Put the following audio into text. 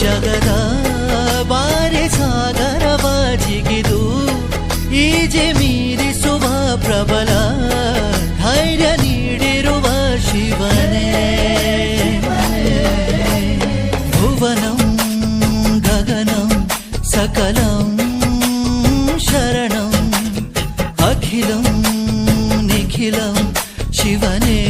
ಜಗದ ಬಾರೆ ಸಾಗರವಾಗಿದು ಈಜೆ ಮೀರಿಸುವ ಪ್ರಬಲ ಧೈರ್ಯ ನೀಡಿರುವ ಶಿವನೇ ಭುವನಂ ಗಗನಂ ಸಕಲಂ ಶರಣಂ ಅಖಿಲಂ ನಿಖಿಲಂ ಶಿವನೇ